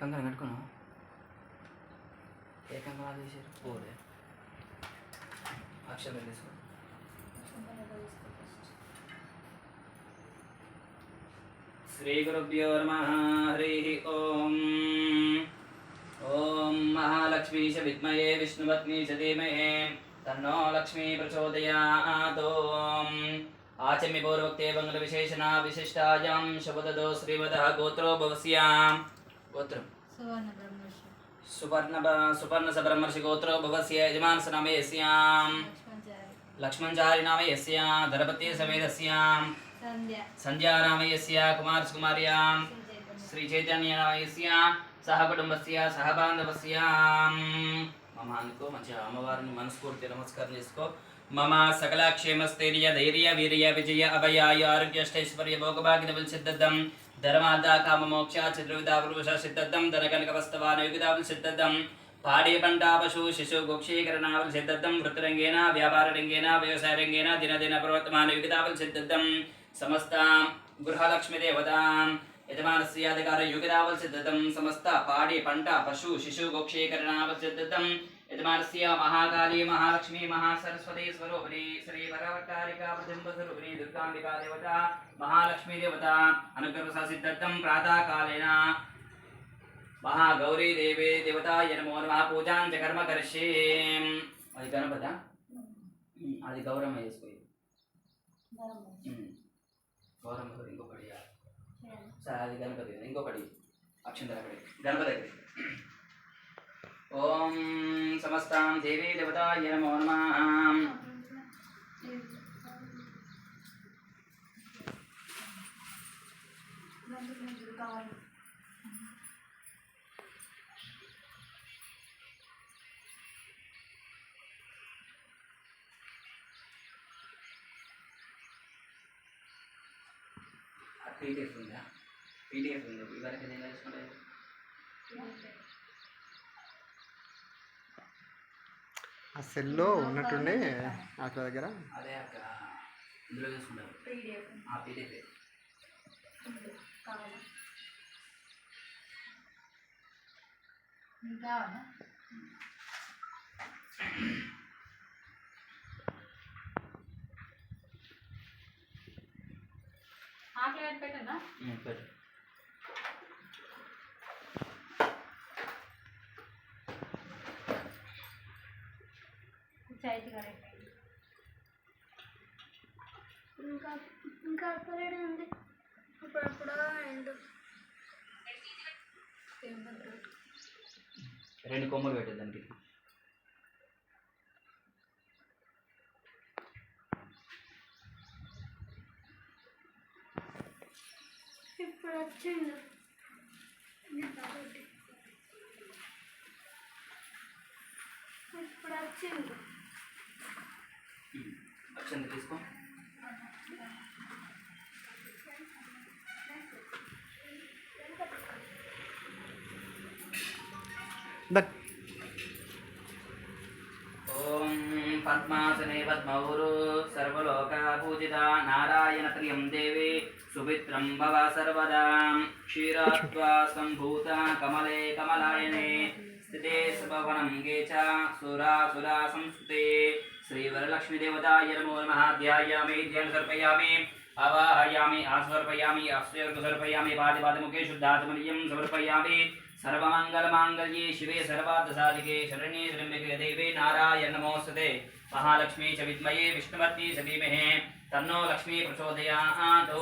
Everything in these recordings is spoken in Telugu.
కంకణం కట్టుకున్నాం ఏ కంకణాలు వేసారు పోలే. అక్షరం తీసుకో? శ్రీగురుభ్యో నమ. హరి ఓం. ఓం మహాలక్ష్మీశ విద్మయే విష్ణుపత్ని చ ధీమహే తన్నో లక్ష్మీ ప్రచోదయాత్ ఓం. మంగళ విశేషణ విశిష్టాయాం. శుభదో శ్రీమద గోత్రో భవస్యాం. గోత్రం. సువర్ణ సుపర్ణ సబ్రహ్మర్షి గోత్రో భవస్య యజమానస నామ యస్యాం లక్ష్మణచారి నామ యస్యా. ధరపతి సమేతస్యాం సంధ్యా. నామ యస్యా. కుమార్స్ కుమార్యాం. శ్రీ చైతన్య నామ యస్యా. సహ కుటుంబస్య సహ బాంధవస్యాం. మమ అనుకో మంచి అమ్మవారిని మనస్ఫూర్తి నమస్కారం చేసుకో. మమ సకలాక్షేమస్థైర్య ధైర్య వీర్య విజయ అభయాయ ఆరోగ్య అష్టైశ్వర్య సిద్ధం ధర్మాద కామమోక్ష మోక్ష పురుష సిద్ధం ధనకనక వస్తవాన సిద్ధం పాడే పంట పశు శిశు గోక్షీకరణాపుల సిద్ధం వృత్తిరంగేన వ్యాపార రంగేన వ్యవసాయ రంగేన దినదిన ప్రవర్తమాన యుగిదాపుల సిద్ధం సమస్త గృహలక్ష్మి దేవతాం యజమానస్యాధికార యుగిదావల్ సిద్ధం సమస్త పాడి పంట పశు శిశు గోక్షీకరణాపుల సిద్ధం యజమానస్య మహాకాళీ మహాలక్ష్మి మహాసరస్వతి స్వరూపిణి శ్రీ భగవత్కారికా ప్రతింబ స్వరూపిణి దుర్గాంబికా దేవత మహాలక్ష్మీ దేవత అనుగ్రహ సిద్ధం ప్రాతకాలేన. మహాగౌరీ దేవే దేవతాయ నమో నమః పూజాం చ కర్మ కరిష్యే. అది గణపత అది గౌరమ్మ చేసుకో గౌరమ్మ ఇంకొకటి. సరే అది గణపతి ఇంకొకటి. అక్షంతర అక్కడి. గణపతి ఓం సమస్తాం దేవీ దేవతాయ నమో నమః. పీడిఎఫ్ ఉందా? పీడిఎఫ్ ఉంది? ఇవరకు నేను తెలుసుకుంటే. ఆ సెల్లో ఉన్నట్టుండి అక్కడ దగ్గర. ఆకలి పెట్టనా ఇంకా ఇంకా అక్కడే ఉంది. అప్పుడప్పుడు ఎండు రెండు కొమ్మలు పెట్టు దానికి ఇప్పుడు వచ్చింది ఇప్పుడు వచ్చింది అక్షంత తీసుకో. ఓం పద్మాసనే పద్మౌరు సర్వలోకా పూజిత నారాయణ ప్రియం దేవి సుమిత్రం భవ సర్వదా. క్షీరాత్వా సంభూత కమలే కమలాయనే స్థితే సభవనం గే చ సురాసురా సంస్కృతే శ్రీవరలక్ష్మీ దేవతాయ నమో నమః ధ్యాయామి ధ్యాన సమర్పయామి అవాహయామి ఆస్వర్పయామి అస్వర్గ సమర్పయామి పాది పాదముఖే శుద్ధాత్మనియం సమర్పయామి సర్వమంగళమాంగళ్యే శివే సర్వార్థసాధికే శరణ్యే త్ర్యంబకే దేవే నారాయణ నమోస్తుతే మహాలక్ష్మీ చ విద్మయే విష్ణువత్ని చ ధీమహి తన్నో లక్ష్మీ ప్రచోదయాత్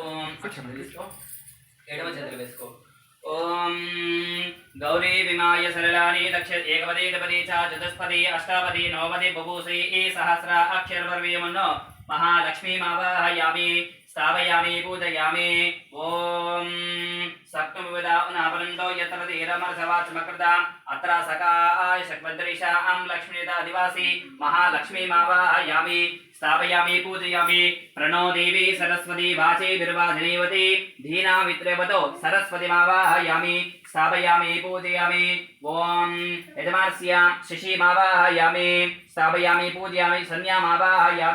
ओम। गौरी विमाय सरलानि दक्ष एकपदे दपदे च चतुष्पदे अष्टापदे नवपदे बभूषे ए सहस्रा अक्षरपर्वीमन्नो महालक्ष्मीमावाहयामि, स्थापयामि, पूजयामि। ॐ సహస్ర అక్షరవర్వేమన్నో మహాలక్ష్మీ మావాహయామి స్థాపయామి పూజయామి. ఓం సక్తమువిదాపనంతో యత్ర ధీరమరసవాచమకృత అత్ర సకాయ శక్వద్రీషాం లక్ష్మీదా దివాసి మహాలక్ష్మీ మావాహయామి. స్థాపయామి పూజయామి. ప్రణో దేవి సరస్వతి వాచే బిర్వాధినేవతి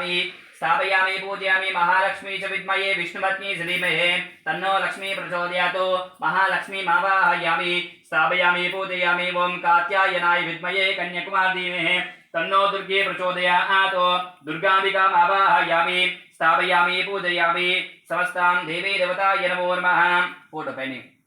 ధీనా स्थापयामि, पूजयामि, महालक्ष्मी च विद्महे, विष्णुपत्नी श्रीमहे तन्नो लक्ष्मी प्रचोदयातु, महालक्ष्मी मावाहयामि। स्थापयामि, पूजयामि, ओं कात्यायनाय विद्महे कन्याकुमार धीमहे तन्नो दुर्गे प्रचोदयातु, दुर्गाम्बिकाम् आवाहयामि। स्थापयामि, पूजयामि, समस्तां देवी देवताय नमो नमः। Photo panning.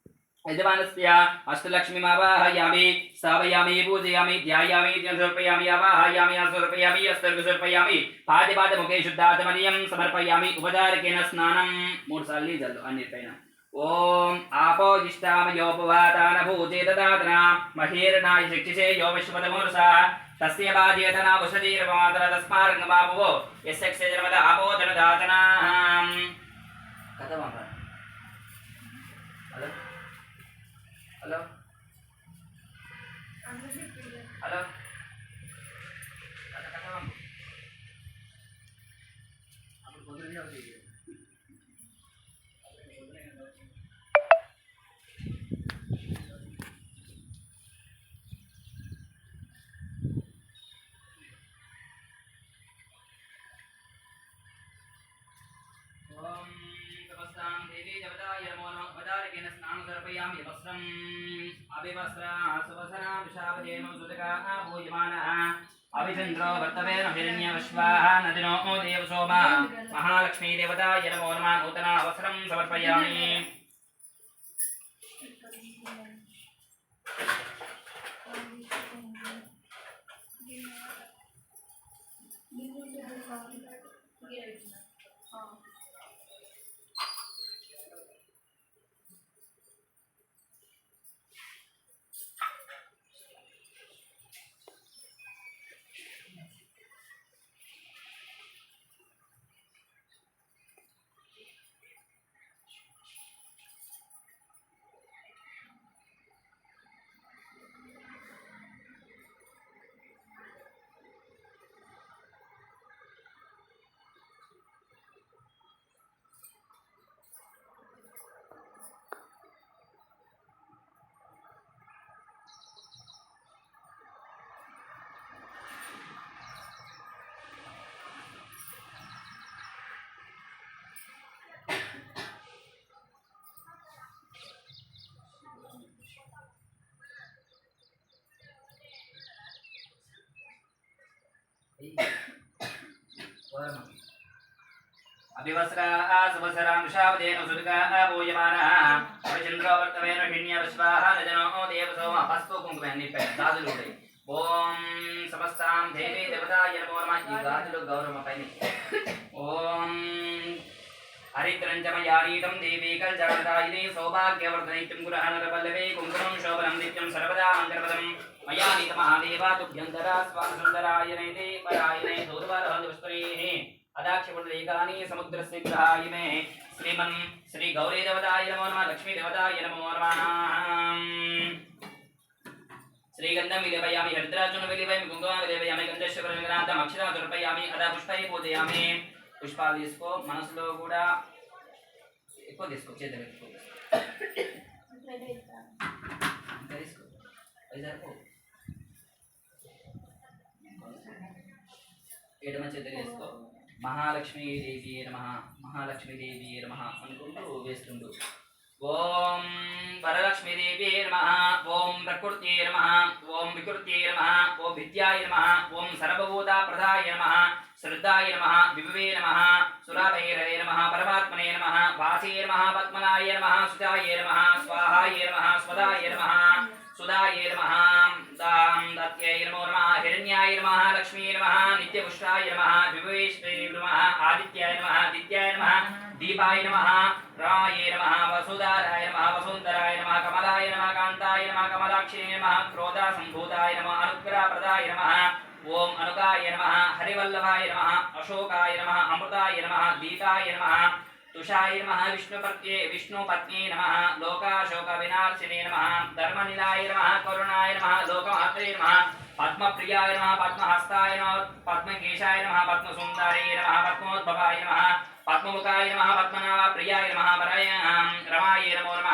యజమానస్య అష్టలక్ష్మీమావాహయామి స్థాపయామి పూజయామి ధ్యాయామి సమర్పయామి ఆవాహయామి సమర్పయామి అస్తర్గు సమర్పయామి పాది పాద ముఖే శుద్ధాత్మనీయం సమర్పయామి ఉపదారకేన స్నానం. మూడు సార్లు జల్లు అన్నిటిపైన. ఓం ఆపో ఇష్టామయోపవాతాన భూతే దదాతన మహీర్ణాయ శిక్షిషే యో విశ్వదమూర్స తస్య బాధ్యతన వృషధీరమాతర తస్మారంగమాపవో ఎస్ ఎక్సేజనమద ఆపోతన దాతనా కథమా హలో? హలో హలో కథ కథమా అప్పుడు పొద్దున్నే అవుతుంది ఓం తపస్తాం దేవీ దేవతాయ నమో నమః ఉపచారకేన స్నానం సమర్పయామి వస్త్రం అభివస్త్ర సువసన విశాపదేన సుతకా భూయమానః అభిచంద్రో వర్తవేన హిరణ్య విశ్వాః నదినో దేవ సోమ మహాలక్ష్మీ దేవతాయ నమో నమః నూతన వస్త్రం సమర్పయామి అభివస్రా సువసరాం శాపదేన సుదుకా భూయమానః అభిచంద్రో వర్తవేన హిణ్య విశ్వాః నజనో దేవ సోమ ఓం సమస్తాం దేవీ దేవతాయ నమో నమః ఈ గాజులు గౌరవ పైన ఓం దేవీ కల్జగదాయిని కుంకుమం శోభనం నిత్యం సర్వదా మంగళపదం మయా నీత మహాదేవా తుభ్యంతరా స్వామసుందరాయనైతే పరాయణై దూర్వారహందుష్పరీః అదాక్షపుండరీకాని సముద్రస్య గ్రహాయ మే శ్రీమన్ శ్రీ గౌరీ దేవతాయ నమో నమః లక్ష్మీ దేవతాయ నమో నమః శ్రీగంధం విలేపయామి హరిద్రాజును విలేపయామి కుంకుమ విలేపయామి గంధేశ్వర విగ్రహాంతం అక్షరం దుర్పయామి అదా పుష్పై పూజయామి పుష్పాలు తీసుకో మనసులో కూడా ఎక్కువ తీసుకో చేతులు ఎక్కువ తీసుకో. ఇంకా తీసుకో అది ఎడమ చేతులు వేసుకో మహాలక్ష్మీదేవి నమ మహాలక్ష్మీదేవి నమ అనుకుంటూ వేస్తుండు. ఓం వరలక్ష్మీదేవి నమ ఓం ప్రకృతి నమ ఓం వికృతి నమ ఓం విద్యాయ నమ ఓం సర్వభూత ప్రధాయ నమ శ్రద్ధాయ నమ విభవే నమ సురాభైరవే నమ పరమాత్మనే నమ వాసే నమ పద్మనాయ నమ సుజాయ నమ స్వాహాయ నమ స్వదాయ నమ సుధాయ నమ. దాం నమో నమ హిరణ్యాయ నమ లక్ష్మీ నమ నిత్యపుష్టాయ నమ విభవేశ్వరీ నమ ఆదిత్యాయ నమ దిత్యాయ నమ దీపాయ నమ రామాయ నమ వసుధారాయ నమ వసుంధరాయ నమ కమలాయ నమ కాంతాయ నమ కమలాక్షి నమ క్రోధ సంభూతాయ నమ అనుగ్రహప్రదాయ నమ ఓం అనుగాయ నమ హరివల్లభాయ నమ అశోకాయ నమ అమృతాయ నమ దీపాయ నమ తుషాయ నమ విష్ణుపత్యే విష్ణుపత్ని నమ లోకాశోక వినాశినే నమ ధర్మనిలాయ నమ కరుణాయ నమ లోకమాత్రే నమ పద్మప్రియాయ నమ పద్మహస్తాయ నమ పద్మకేశాయ నమ పద్మసుందరే నమ పద్మోద్భవాయ నమ పద్మముఖాయ నమ పద్మనాభ ప్రియాయ నమ వరాయ రమాయ నమో నమ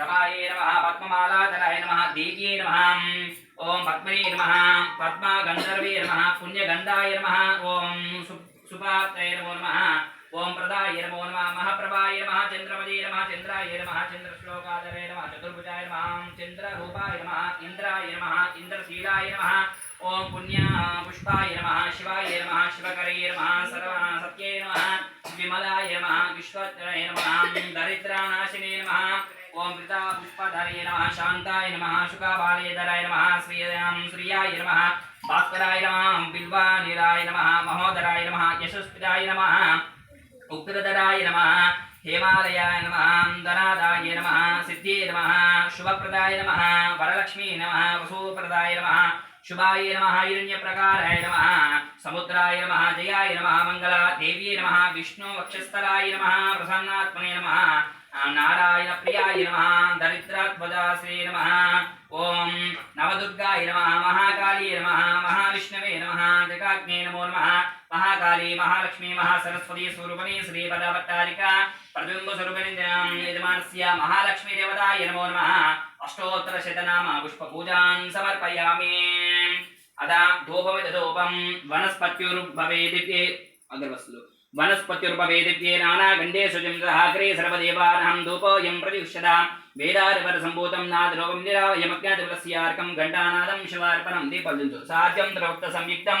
రమాయ నమ పద్మమాలాధరాయ నమ దీప్యే నమ ఓం పద్మనే నమ పద్మగంధర్వే నమ పుణ్యగంధాయ నమ ఓం సు ఓం ప్రదాయ నమో నమ మహాప్రభాయ నమ చంద్రమదే నమ చంద్రాయ నమః చంద్రశ్లోకాధరే నమ చతుర్భుజాయ నమః చంద్రరూపాయ నమ ఇంద్రాయ నమ ఇంద్రశీలాయ నమ ఓం పుణ్య పుష్పాయ నమ శివాయ నమ శివకరే నమ సర్వ సత్యే నమ విమలాయ నమ విశ్వత్రయ నమ దరిద్రానాశినే నమ ఓం పితా పుష్పధరయ నమ శాంతాయ నమ శుకాబాలయధరాయ నమ శ్రీయం శ్రియాయ నమ భాస్కరాయ నమ బిల్వానిరాయ నమ మహోదరాయ నమ యశస్వితాయ నమ ఉగ్రధరాయ నమ హేమాలయాయ నమ ధనాదాయ నమ సిద్ధ్యే నమ శుభప్రదాయ నమ వరలక్ష్మీ నమ వసూప్రదాయ నమ శుభాయ నమ హిరణ్యప్రకారాయ నమ సముద్రాయ నమ జయాయ నమ మంగళ దేవ్యే నమః విష్ణు వక్షస్థలాయ నమ ప్రసన్నాత్మనే నమ నారాయణ ప్రియాయ నమ దరిద్రాత్మజాశ్రీ నమ ఓం నవదుర్గాయ నమ మహాకాళీ నమ మహావిష్ణవే నమ జగాగ్నే నమో నమ మహాకాళీ మహాలక్ష్మీ మహాసరస్వతి స్వరూపిణి శ్రీపదవట్టారిక ప్రతిబింబ స్వరూపిణి యజమానస్య మహాలక్ష్మీ దేవతాయ నమో నమ. అష్టోత్తర శతనామ పుష్ప పూజాన్ సమర్పయామి. అదా ధూపమిత ధూపం వనస్పత్యుర్భవేదిత్యే అగర్వస్తులు. వనస్పత్యుర్భవేదిత్యే నానాగండేషు జంగ్రహాగ్రే సర్వదేవానహం ధూపోయం ప్రతిష్యదా వేదారిపరసంభూతం నాదరూపం నిరావయమజ్ఞాతిపురస్యార్కం ఘంటానాదం శివార్పణం దీపజంతు. సాధ్యం ద్రవక్త సంయుక్తం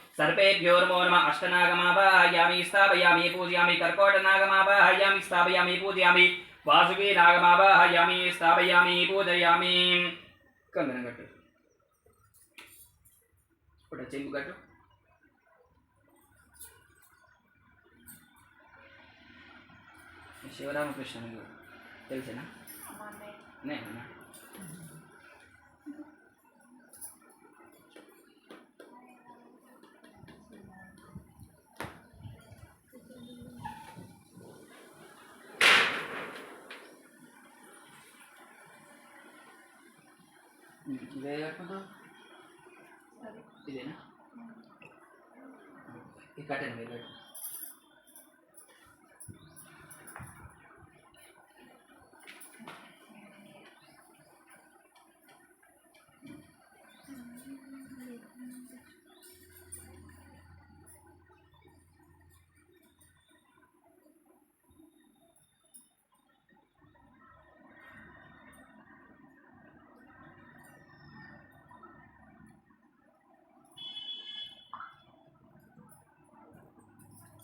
ఏకే చ పృథివీ మనో ఏంత్రిక్షీ దేవతేభ్యో సర్పేభ్యో నమో నమ అష్టనాగమావాహయామి స్థాపయామి పూజయామి కర్కోటనాగమావాహయామి స్థాపయామి పూజయామి వాసుకి నాగమావాహయామి స్థాపయామి పూజయామి కంగనం కట్టు ఇప్పుడు చెంపు కట్టు శివరామకృష్ణ మీకు తెలిసేనా నేనా ఇదే కాకుండా ఇదేనా? ఈ కట్టండి మీరు కట్టు